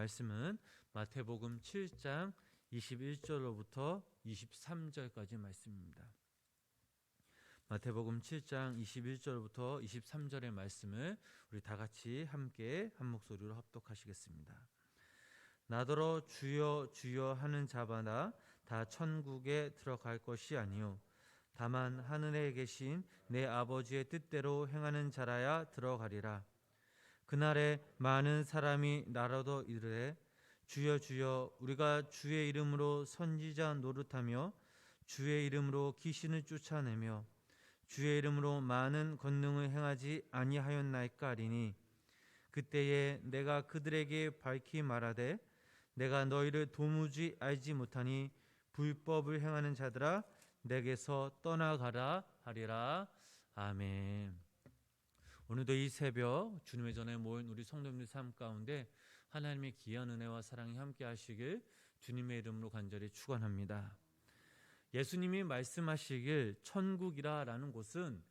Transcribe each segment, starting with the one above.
말씀은 마태복음 7장 21절로부터 23절까지 말씀입니다. 마태복음 7장 21절부터 23절의 말씀을 우리 다 같이 함께 한 목소리로 합독하시겠습니다. 나더러 주여 주여 하는 자마다 다 천국에 들어갈 것이 아니요 다만 하늘에 계신 내 아버지의 뜻대로 행하는 자라야 들어가리라. 그날에 많은 사람이 나라도 이르되 주여 주여 우리가 주의 이름으로 선지자 노릇하며 주의 이름으로 귀신을 쫓아내며 주의 이름으로 많은 권능을 행하지 아니하였나이까 하리니 그때에 내가 그들에게 밝히 말하되 내가 너희를 도무지 알지 못하니 불법을 행하는 자들아 내게서 떠나가라 하리라 아멘. 오늘도 이 새벽 주님의 전에 모인 우리 성도님들 삶 가운데 하나님의 귀한 은혜와 사랑이 함께 하시길 주님의 이름으로 간절히 축원합니다. 예수님이 말씀하시길 천국이라라는 곳은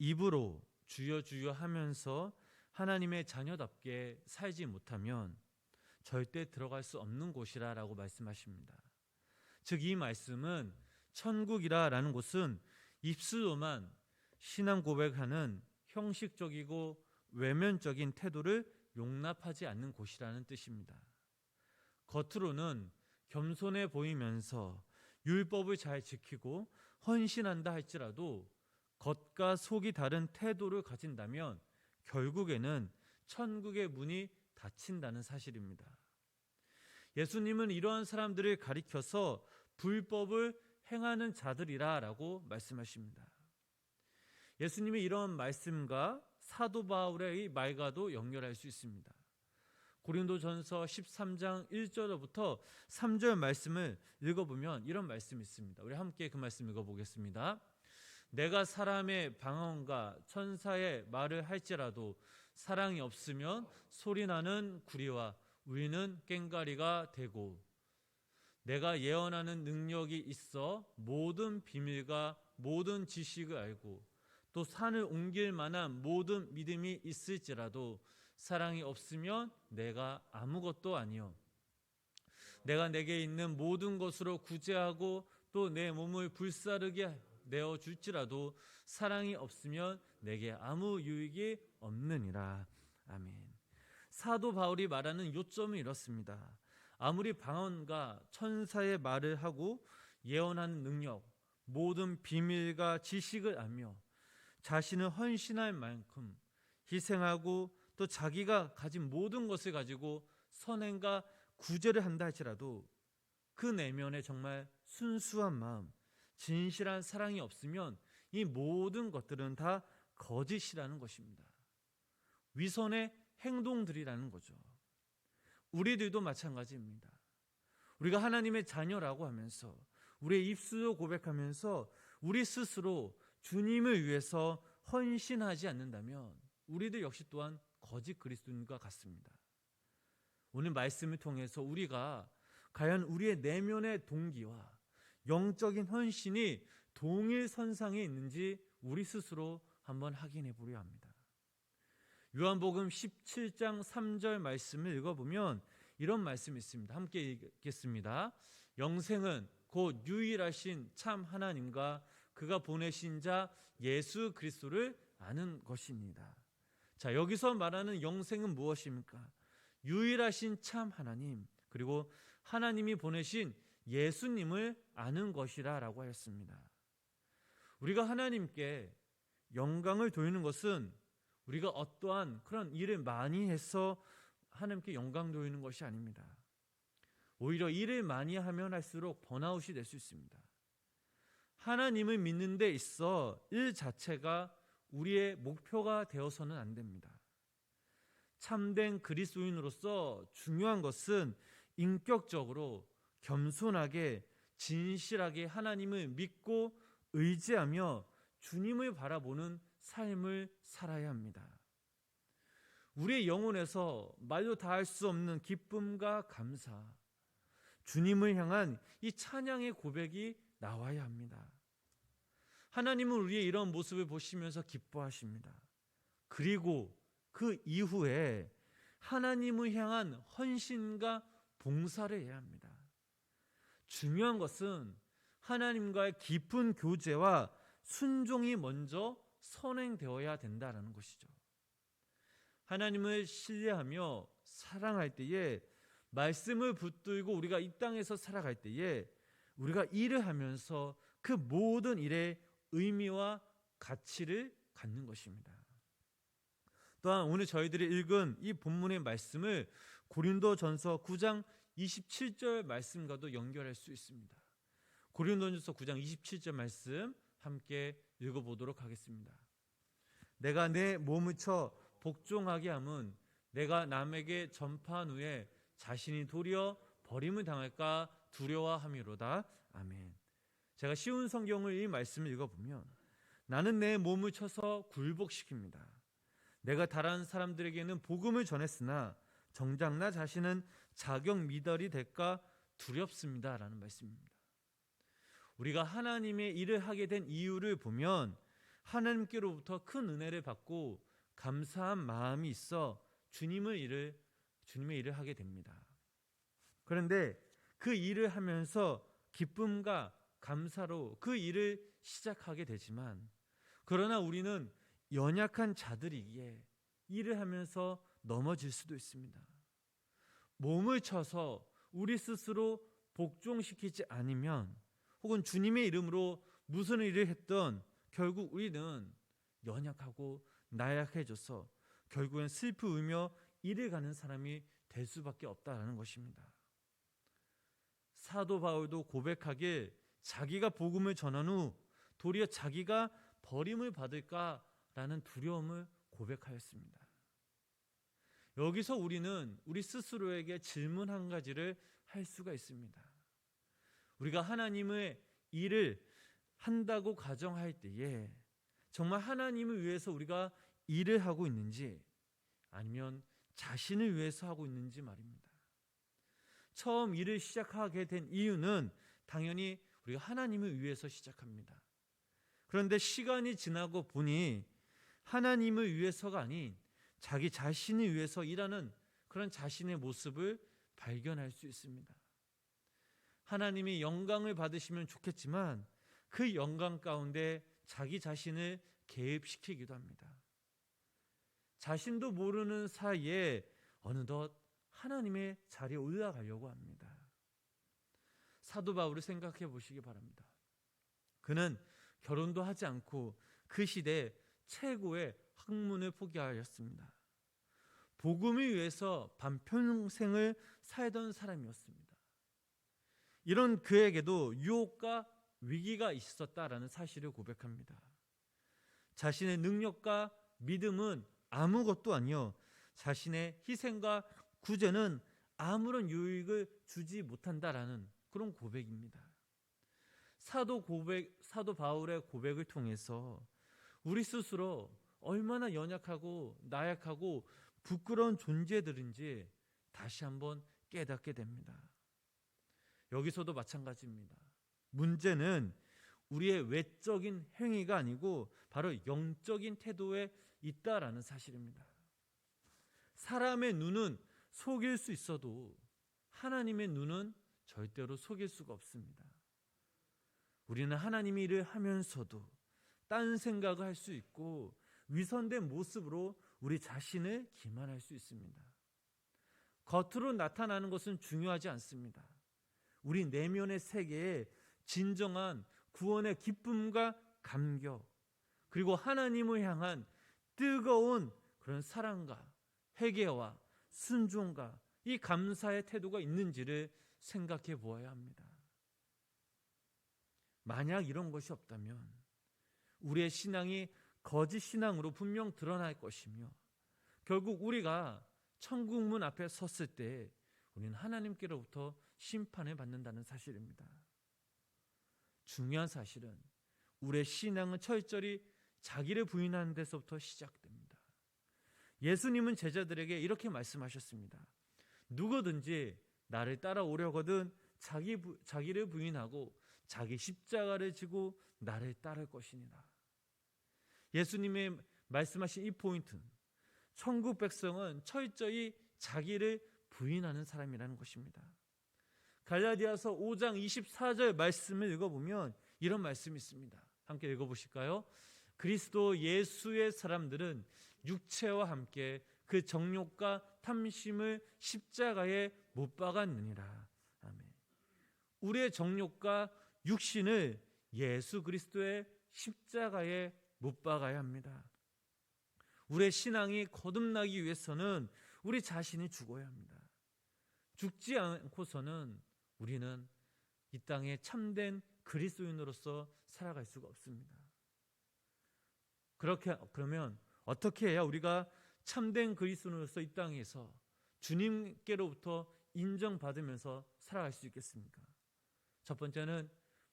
입으로 주여 주여 하면서 하나님의 자녀답게 살지 못하면 절대 들어갈 수 없는 곳이라라고 말씀하십니다. 즉 이 말씀은 천국이라라는 곳은 입술로만 신앙 고백하는 형식적이고 외면적인 태도를 용납하지 않는 곳이라는 뜻입니다. 겉으로는 겸손해 보이면서 율법을 잘 지키고 헌신한다 할지라도 겉과 속이 다른 태도를 가진다면 결국에는 천국의 문이 닫힌다는 사실입니다. 예수님은 이러한 사람들을 가리켜서 불법을 행하는 자들이라 라고 말씀하십니다. 예수님이 이런 말씀과 사도 바울의 말과도 연결할 수 있습니다. 고린도전서 13장 1절부터 3절 말씀을 읽어보면 이런 말씀이 있습니다. 우리 함께 그 말씀 읽어보겠습니다. 내가 사람의 방언과 천사의 말을 할지라도 사랑이 없으면 소리나는 구리와 우리는 꽹가리가 되고 내가 예언하는 능력이 있어 모든 비밀과 모든 지식을 알고 또 산을 옮길 만한 모든 믿음이 있을지라도 사랑이 없으면 내가 아무것도 아니요. 내가 내게 있는 모든 것으로 구제하고 또 내 몸을 불사르게 내어 줄지라도 사랑이 없으면 내게 아무 유익이 없느니라. 아멘. 사도 바울이 말하는 요점은 이렇습니다. 아무리 방언과 천사의 말을 하고 예언하는 능력, 모든 비밀과 지식을 알며 자신을 헌신할 만큼 희생하고 또 자기가 가진 모든 것을 가지고 선행과 구제를 한다 할지라도 그 내면에 정말 순수한 마음, 진실한 사랑이 없으면 이 모든 것들은 다 거짓이라는 것입니다. 위선의 행동들이라는 거죠. 우리들도 마찬가지입니다. 우리가 하나님의 자녀라고 하면서 우리의 입술로 고백하면서 우리 스스로 주님을 위해서 헌신하지 않는다면 우리들 역시 또한 거짓 그리스도인과 같습니다. 오늘 말씀을 통해서 우리가 과연 우리의 내면의 동기와 영적인 헌신이 동일 선상에 있는지 우리 스스로 한번 확인해 보려 합니다. 요한복음 17장 3절 말씀을 읽어보면 이런 말씀이 있습니다. 함께 읽겠습니다. 영생은 곧 유일하신 참 하나님과 그가 보내신 자 예수 그리스도를 아는 것입니다. 자, 여기서 말하는 영생은 무엇입니까? 유일하신 참 하나님, 그리고 하나님이 보내신 예수님을 아는 것이라라고 하였습니다. 우리가 하나님께 영광을 돌리는 것은 우리가 어떠한 그런 일을 많이 해서 하나님께 영광 돌리는 것이 아닙니다. 오히려 일을 많이 하면 할수록 번아웃이 될 수 있습니다. 하나님을 믿는 데 있어 일 자체가 우리의 목표가 되어서는 안 됩니다. 참된 그리스도인으로서 중요한 것은 인격적으로 겸손하게 진실하게 하나님을 믿고 의지하며 주님을 바라보는 삶을 살아야 합니다. 우리의 영혼에서 말로 다할 수 없는 기쁨과 감사, 주님을 향한 이 찬양의 고백이 나와야 합니다. 하나님은 우리의 이런 모습을 보시면서 기뻐하십니다. 그리고 그 이후에 하나님을 향한 헌신과 봉사를 해야 합니다. 중요한 것은 하나님과의 깊은 교제와 순종이 먼저 선행되어야 된다라는 것이죠. 하나님을 신뢰하며 사랑할 때에 말씀을 붙들고 우리가 이 땅에서 살아갈 때에 우리가 일을 하면서 그 모든 일의 의미와 가치를 갖는 것입니다. 또한 오늘 저희들이 읽은 이 본문의 말씀을 고린도전서 9장 27절 말씀과도 연결할 수 있습니다. 고린도전서 9장 27절 말씀 함께 읽어보도록 하겠습니다. 내가 내 몸을 쳐 복종하게 함은 내가 남에게 전파한 후에 자신이 도리어 버림을 당할까 두려워함이로다. 아멘. 제가 쉬운 성경을 이 말씀을 읽어보면 나는 내 몸을 쳐서 굴복시킵니다. 내가 다른 사람들에게는 복음을 전했으나 정작 나 자신은 자격 미달이 될까 두렵습니다라는 말씀입니다. 우리가 하나님의 일을 하게 된 이유를 보면 하나님께로부터 큰 은혜를 받고 감사한 마음이 있어 주님의 일을 주님의 일을 하게 됩니다. 그런데 그 일을 하면서 기쁨과 감사로 그 일을 시작하게 되지만 그러나 우리는 연약한 자들이기에 일을 하면서 넘어질 수도 있습니다. 몸을 쳐서 우리 스스로 복종시키지 않으면 혹은 주님의 이름으로 무슨 일을 했던 결국 우리는 연약하고 나약해져서 결국엔 슬프 울며 일을 가는 사람이 될 수밖에 없다라는 것입니다. 사도 바울도 고백하길 자기가 복음을 전한 후 도리어 자기가 버림을 받을까라는 두려움을 고백하였습니다. 여기서 우리는 우리 스스로에게 질문 한 가지를 할 수가 있습니다. 우리가 하나님의 일을 한다고 가정할 때에 정말 하나님을 위해서 우리가 일을 하고 있는지 아니면 자신을 위해서 하고 있는지 말입니다. 처음 일을 시작하게 된 이유는 당연히 우리가 하나님을 위해서 시작합니다. 그런데 시간이 지나고 보니 하나님을 위해서가 아닌 자기 자신을 위해서 일하는 그런 자신의 모습을 발견할 수 있습니다. 하나님이 영광을 받으시면 좋겠지만 그 영광 가운데 자기 자신을 개입시키기도 합니다. 자신도 모르는 사이에 어느덧 하나님의 자리에 올라가려고 합니다. 사도 바울을 생각해 보시기 바랍니다. 그는 결혼도 하지 않고 그 시대 최고의 학문을 포기하였습니다. 복음을 위해서 반평생을 살던 사람이었습니다. 이런 그에게도 유혹과 위기가 있었다라는 사실을 고백합니다. 자신의 능력과 믿음은 아무것도 아니요 자신의 희생과 구제는 아무런 유익을 주지 못한다라는 그런 고백입니다. 사도 고백 사도 바울의 고백을 통해서 우리 스스로 얼마나 연약하고 나약하고 부끄러운 존재들인지 다시 한번 깨닫게 됩니다. 여기서도 마찬가지입니다. 문제는 우리의 외적인 행위가 아니고 바로 영적인 태도에 있다라는 사실입니다. 사람의 눈은 속일 수 있어도 하나님의 눈은 절대로 속일 수가 없습니다. 우리는 하나님의 일을 하면서도 딴 생각을 할 수 있고 위선된 모습으로 우리 자신을 기만할 수 있습니다. 겉으로 나타나는 것은 중요하지 않습니다. 우리 내면의 세계에 진정한 구원의 기쁨과 감격, 그리고 하나님을 향한 뜨거운 그런 사랑과 회개와 순종과 이 감사의 태도가 있는지를 생각해 보아야 합니다. 만약 이런 것이 없다면 우리의 신앙이 거짓 신앙으로 분명 드러날 것이며 결국 우리가 천국 문 앞에 섰을 때 우리는 하나님께로부터 심판을 받는다는 사실입니다. 중요한 사실은 우리의 신앙은 철저히 자기를 부인하는 데서부터 시작됩니다. 예수님은 제자들에게 이렇게 말씀하셨습니다. 누구든지 나를 따라오려거든 자기 자기를 부인하고 자기 십자가를 지고 나를 따를 것이니라. 예수님의 말씀하신 이 포인트, 천국 백성은 철저히 자기를 부인하는 사람이라는 것입니다. 갈라디아서 5장 24절 말씀을 읽어보면 이런 말씀이 있습니다. 함께 읽어보실까요? 그리스도 예수의 사람들은 육체와 함께 그 정욕과 탐심을 십자가에 못 박았느니라. 아멘. 우리의 정욕과 육신을 예수 그리스도의 십자가에 못 박아야 합니다. 우리의 신앙이 거듭나기 위해서는 우리 자신이 죽어야 합니다. 죽지 않고서는 우리는 이 땅에 참된 그리스도인으로서 살아갈 수가 없습니다. 그렇게 그러면 어떻게 해야 우리가 참된 그리스도인으로서 이 땅에서 주님께로부터 인정받으면서 살아갈 수 있겠습니까? 첫 번째는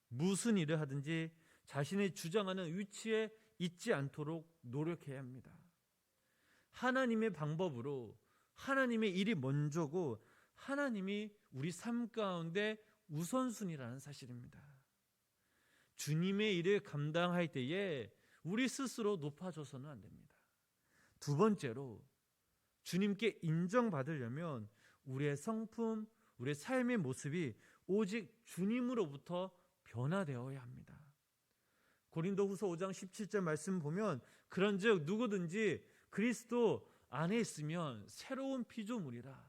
무슨 일을 하든지 자신이 주장하는 위치에 있지 않도록 노력해야 합니다. 하나님의 방법으로 하나님의 일이 먼저고 하나님이 우리 삶 가운데 우선순위라는 사실입니다. 주님의 일을 감당할 때에 우리 스스로 높아져서는 안 됩니다. 두 번째로 주님께 인정받으려면 우리의 성품, 우리의 삶의 모습이 오직 주님으로부터 변화되어야 합니다. 고린도후서 5장 17절 말씀 보면 그런즉 누구든지 그리스도 안에 있으면 새로운 피조물이라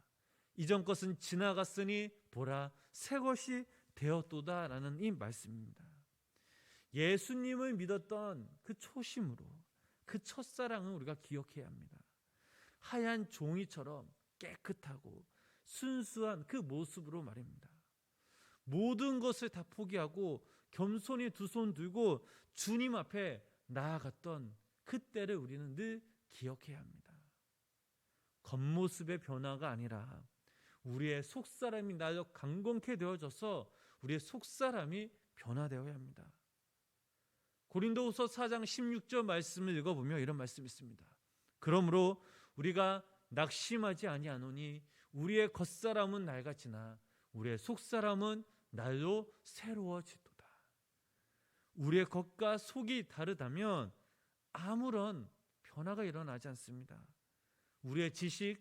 이전 것은 지나갔으니 보라 새 것이 되었도다라는 이 말씀입니다. 예수님을 믿었던 그 초심으로 그 첫사랑을 우리가 기억해야 합니다. 하얀 종이처럼 깨끗하고 순수한 그 모습으로 말입니다. 모든 것을 다 포기하고 겸손히 두 손 들고 주님 앞에 나아갔던 그때를 우리는 늘 기억해야 합니다. 겉모습의 변화가 아니라 우리의 속사람이 나여 강건케 되어져서 우리의 속사람이 변화되어야 합니다. 고린도후서 4장 16절 말씀을 읽어보면 이런 말씀이 있습니다. 그러므로 우리가 낙심하지 아니하노니 우리의 겉사람은 낡았지나 우리의 속사람은 날로 새로워지도다. 우리의 겉과 속이 다르다면 아무런 변화가 일어나지 않습니다. 우리의 지식,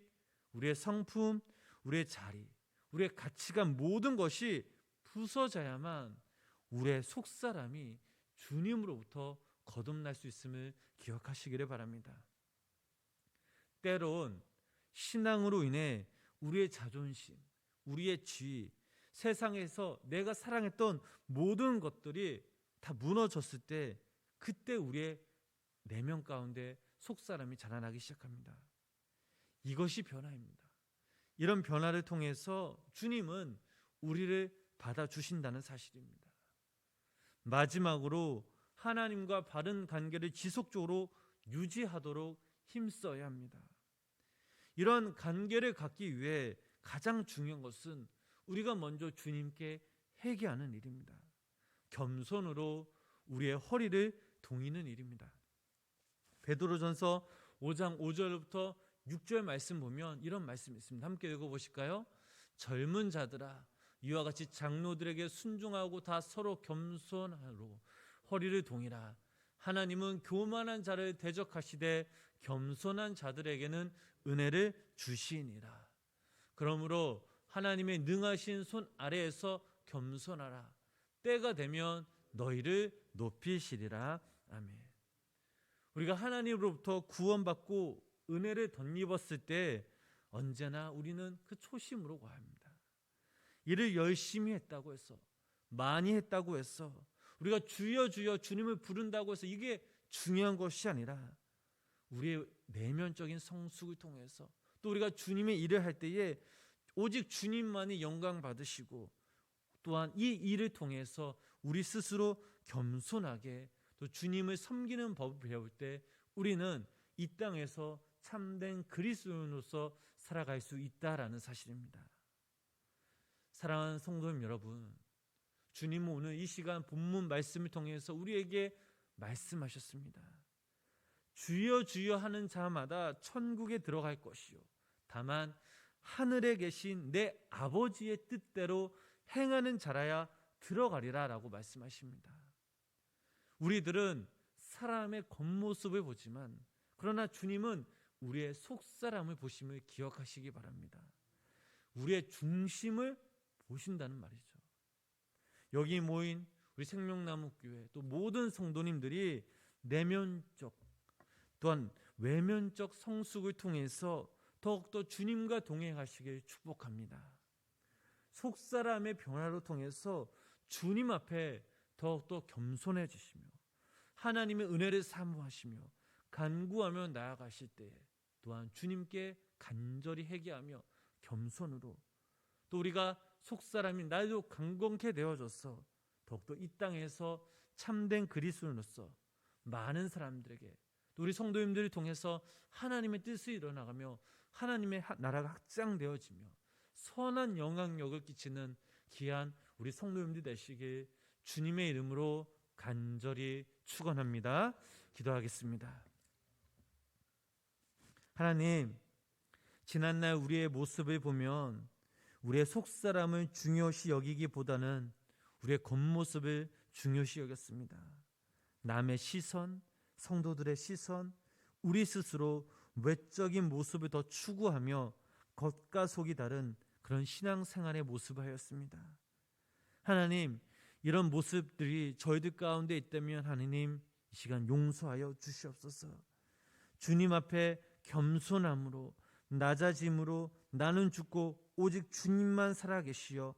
우리의 성품, 우리의 자리, 우리의 가치관 모든 것이 부서져야만 우리의 속사람이 주님으로부터 거듭날 수 있음을 기억하시기를 바랍니다. 때론 신앙으로 인해 우리의 자존심, 우리의 지위, 세상에서 내가 사랑했던 모든 것들이 다 무너졌을 때 그때 우리의 내면 가운데 속사람이 자라나기 시작합니다. 이것이 변화입니다. 이런 변화를 통해서 주님은 우리를 받아주신다는 사실입니다. 마지막으로 하나님과 바른 관계를 지속적으로 유지하도록 힘써야 합니다. 이런 관계를 갖기 위해 가장 중요한 것은 우리가 먼저 주님께 회개하는 일입니다. 겸손으로 우리의 허리를 동이는 일입니다. 베드로전서 5장 5절부터 6절 말씀 보면 이런 말씀이 있습니다. 함께 읽어 보실까요? 젊은 자들아 이와 같이 장로들에게 순종하고 다 서로 겸손하로 허리를 동이라 하나님은 교만한 자를 대적하시되 겸손한 자들에게는 은혜를 주시니라. 그러므로 하나님의 능하신 손 아래에서 겸손하라. 때가 되면 너희를 높이시리라. 아멘. 우리가 하나님으로부터 구원받고 은혜를 덧입었을 때 언제나 우리는 그 초심으로 가야 합니다. 일을 열심히 했다고 해서 많이 했다고 해서 우리가 주여 주여 주님을 부른다고 해서 이게 중요한 것이 아니라 우리의 내면적인 성숙을 통해서 또 우리가 주님의 일을 할 때에 오직 주님만이 영광 받으시고 또한 이 일을 통해서 우리 스스로 겸손하게 또 주님을 섬기는 법을 배울 때 우리는 이 땅에서 참된 그리스도인으로서 살아갈 수 있다라는 사실입니다. 사랑하는 성도님 여러분, 주님은 오늘 이 시간 본문 말씀을 통해서 우리에게 말씀하셨습니다. 주여 주여 하는 자마다 천국에 들어갈 것이요. 다만 하늘에 계신 내 아버지의 뜻대로 행하는 자라야 들어가리라라고 말씀하십니다. 우리들은 사람의 겉모습을 보지만 그러나 주님은 우리의 속사람을 보심을 기억하시기 바랍니다. 우리의 중심을 보신다는 말이죠. 여기 모인 우리 생명나무 교회 또 모든 성도님들이 내면적 또한 외면적 성숙을 통해서 더욱더 주님과 동행하시길 축복합니다. 속 사람의 변화로 통해서 주님 앞에 더욱더 겸손해지시며 하나님의 은혜를 사모하시며 간구하며 나아가실 때에 또한 주님께 간절히 회개하며 겸손으로 또 우리가 속 사람이 나도 강건케 되어져서 더욱더 이 땅에서 참된 그리스도로서 많은 사람들에게 또 우리 성도님들을 통해서 하나님의 뜻이 일어나가며 하나님의 나라가 확장되어지며 선한 영향력을 끼치는 귀한 우리 성도님들 되시길 주님의 이름으로 간절히 축원합니다. 기도하겠습니다. 하나님, 지난날 우리의 모습을 보면 우리의 속사람을 중요시 여기기보다는 우리의 겉모습을 중요시 여겼습니다. 남의 시선, 성도들의 시선, 우리 스스로 외적인 모습을 더 추구하며 겉과 속이 다른 그런 신앙생활의 모습을 하였습니다. 하나님, 이런 모습들이 저희들 가운데 있다면 하나님 이 시간 용서하여 주시옵소서. 주님 앞에 겸손함으로 낮아짐으로 나는 죽고 오직 주님만 살아계시어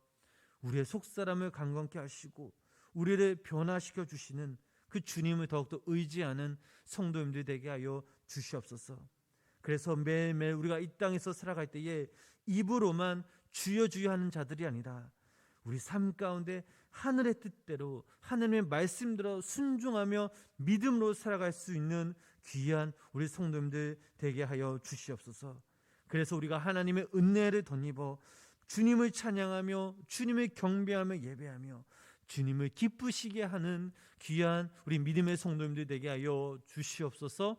우리의 속사람을 강건케 하시고 우리를 변화시켜 주시는 그 주님을 더욱더 의지하는 성도님들 되게 하여 주시옵소서. 그래서 매일매일 우리가 이 땅에서 살아갈 때에 입으로만 주여 주여 하는 자들이 아니라 우리 삶 가운데 하늘의 뜻대로 하나님의 말씀대로 순종하며 믿음으로 살아갈 수 있는 귀한 우리 성도님들 되게 하여 주시옵소서. 그래서 우리가 하나님의 은혜를 덧입어 주님을 찬양하며 주님을 경배하며 예배하며 주님을 기쁘시게 하는 귀한 우리 믿음의 성도님들 되게 하여 주시옵소서.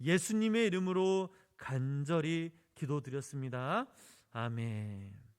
예수님의 이름으로 간절히 기도드렸습니다. 아멘.